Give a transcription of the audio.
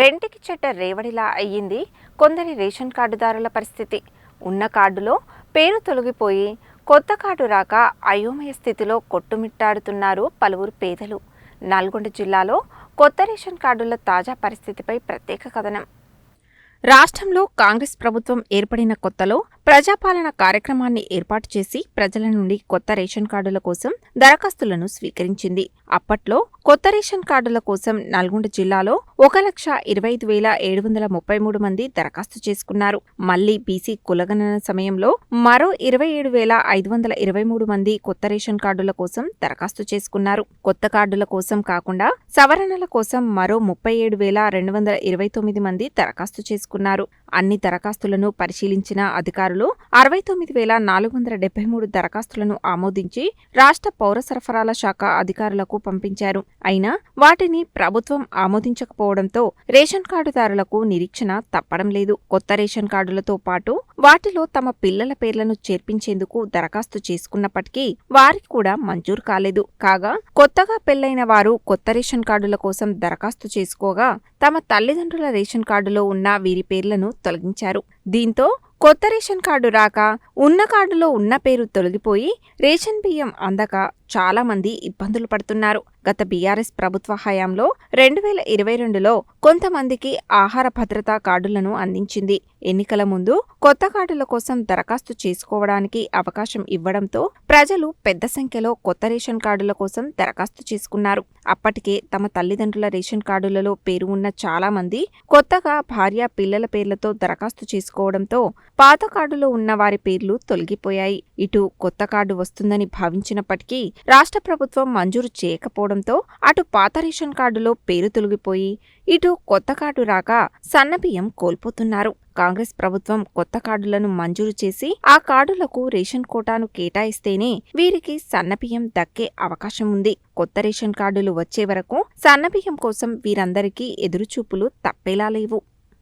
రెంటికి చెట్ట రేవడిలా అయ్యింది కొందరి రేషన్ కార్డుదారుల పరిస్థితి. ఉన్న కార్డులో పేరు తొలగిపోయి కొత్త కార్డు రాక అయోమయ స్థితిలో కొట్టుమిట్టాడుతున్నారు పలువురు పేదలు. నల్గొండ జిల్లాలో కొత్త రేషన్ కార్డుల తాజా పరిస్థితిపై ప్రత్యేక కథనం. రాష్ట్రంలో కాంగ్రెస్ ప్రభుత్వం ఏర్పడిన కొత్తలో ప్రజాపాలన కార్యక్రమాన్ని ఏర్పాటు చేసి ప్రజల నుండి కొత్త రేషన్ కార్డుల కోసం దరఖాస్తులను స్వీకరించింది. అప్పట్లో కొత్త రేషన్ కార్డుల కోసం నల్గొండ జిల్లాలో ఒక లక్ష ఇరవై ఐదు వేల ఏడు వందల ముప్పై మూడు మంది దరఖాస్తు చేసుకున్నారు. మళ్ళీ బీసీ కులగణన సమయంలో మరో ఇరవై ఏడు వేల ఐదు వందల ఇరవై మూడు మంది కొత్త రేషన్ కార్డుల కోసం దరఖాస్తు చేసుకున్నారు. కొత్త కార్డుల కోసం కాకుండా సవరణల కోసం మరో ముప్పై ఏడు వేల రెండు వందల ఇరవై తొమ్మిది మంది దరఖాస్తు చేసుకున్నారు. అన్ని దరఖాస్తులను పరిశీలించిన అధికారులు అరవై తొమ్మిది వేల నాలుగు వందల డెబ్బై మూడు దరఖాస్తులను ఆమోదించి రాష్ట్ర పౌర సరఫరాల శాఖ అధికారులకు పంపించారు. అయినా వాటిని ప్రభుత్వం ఆమోదించకపోవడంతో రేషన్ కార్డుదారులకు నిరీక్షణ తప్పడం లేదు. కొత్త రేషన్ కార్డులతో పాటు వాటిలో తమ పిల్లల పేర్లను చేర్పించేందుకు దరఖాస్తు చేసుకున్నప్పటికీ వారికి కూడా మంజూరు కాలేదు. కాగా కొత్తగా పెళ్ళైన వారు కొత్త రేషన్ కార్డుల కోసం దరఖాస్తు చేసుకోగా తమ తల్లిదండ్రుల రేషన్ కార్డులో ఉన్న వీరి పేర్లను తొలగించారు. దీంతో కొత్త రేషన్ కార్డు రాక ఉన్న కార్డులో ఉన్న పేరు తొలగిపోయి రేషన్ బియ్యం అందక చాలామంది ఇబ్బందులు పడుతున్నారు. గత బీఆర్ఎస్ ప్రభుత్వ హయాంలో రెండు వేల ఇరవై రెండులో కొంతమందికి ఆహార భద్రతా కార్డులను అందించింది. ఎన్నికల ముందు కొత్త కార్డుల కోసం దరఖాస్తు చేసుకోవడానికి అవకాశం ఇవ్వడంతో ప్రజలు పెద్ద సంఖ్యలో కొత్త రేషన్ కార్డుల కోసం దరఖాస్తు చేసుకున్నారు. అప్పటికే తమ తల్లిదండ్రుల రేషన్ కార్డులలో పేరు ఉన్న చాలామంది కొత్తగా భార్య పిల్లల పేర్లతో దరఖాస్తు చేసుకోవడంతో పాత కార్డులో ఉన్న వారి పేర్లు తొలగిపోయాయి. ఇటు కొత్త కార్డు వస్తుందని భావించినప్పటికీ రాష్ట్ర ప్రభుత్వం మంజూరు చేయకపోవడంతో అటు పాత రేషన్ కార్డులో పేరు తొలగిపోయి ఇటు కొత్త కార్డు రాక సన్నబియ్యం కోల్పోతున్నారు. కాంగ్రెస్ ప్రభుత్వం కొత్త కార్డులను మంజూరు చేసి ఆ కార్డులకు రేషన్ కోటాను కేటాయిస్తేనే వీరికి సన్నబియ్యం దక్కే అవకాశం ఉంది. కొత్త రేషన్ కార్డులు వచ్చే వరకు సన్నబియ్యం కోసం వీరందరికీ ఎదురుచూపులు తప్పేలా లేవు.